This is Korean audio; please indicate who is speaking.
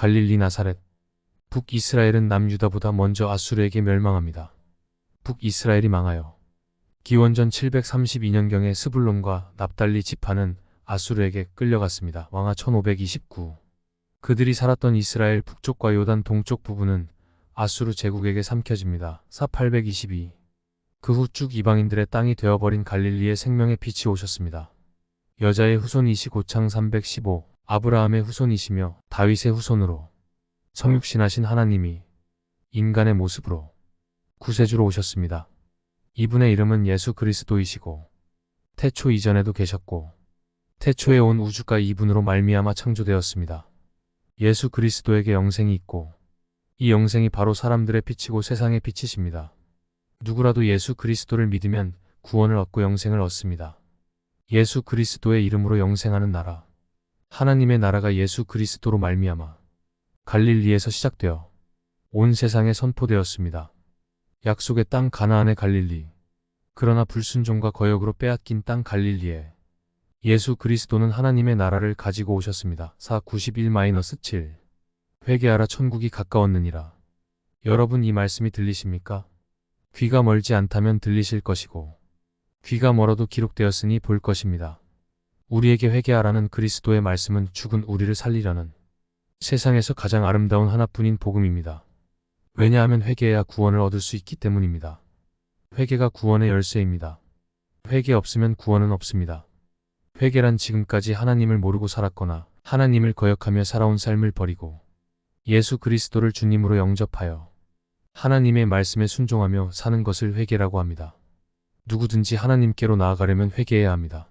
Speaker 1: 갈릴리 나사렛. 북이스라엘은 남유다보다 먼저 아수르에게 멸망합니다. 북이스라엘이 망하여 기원전 732년경에 스불론과 납달리 지파는 아수르에게 끌려갔습니다. 왕하 1529. 그들이 살았던 이스라엘 북쪽과 요단 동쪽 부분은 아수르 제국에게 삼켜집니다. 사 822. 그 후 쭉 이방인들의 땅이 되어버린 갈릴리에 생명의 빛이 오셨습니다. 여자의 후손 이시 고창 315. 아브라함의 후손이시며 다윗의 후손으로 성육신하신 하나님이 인간의 모습으로 구세주로 오셨습니다. 이분의 이름은 예수 그리스도이시고 태초 이전에도 계셨고 태초에 온 우주가 이분으로 말미암아 창조되었습니다. 예수 그리스도에게 영생이 있고 이 영생이 바로 사람들의 빛이고 세상의 빛이십니다. 누구라도 예수 그리스도를 믿으면 구원을 얻고 영생을 얻습니다. 예수 그리스도의 이름으로 영생하는 나라. 하나님의 나라가 예수 그리스도로 말미암아 갈릴리에서 시작되어 온 세상에 선포되었습니다. 약속의 땅 가나안의 갈릴리. 그러나 불순종과 거역으로 빼앗긴 땅 갈릴리에 예수 그리스도는 하나님의 나라를 가지고 오셨습니다. 4 91-7 회개하라 천국이 가까웠느니라. 여러분 이 말씀이 들리십니까? 귀가 멀지 않다면 들리실 것이고 귀가 멀어도 기록되었으니 볼 것입니다. 우리에게 회개하라는 그리스도의 말씀은 죽은 우리를 살리려는 세상에서 가장 아름다운 하나뿐인 복음입니다. 왜냐하면 회개해야 구원을 얻을 수 있기 때문입니다. 회개가 구원의 열쇠입니다. 회개 없으면 구원은 없습니다. 회개란 지금까지 하나님을 모르고 살았거나 하나님을 거역하며 살아온 삶을 버리고 예수 그리스도를 주님으로 영접하여 하나님의 말씀에 순종하며 사는 것을 회개라고 합니다. 누구든지 하나님께로 나아가려면 회개해야 합니다.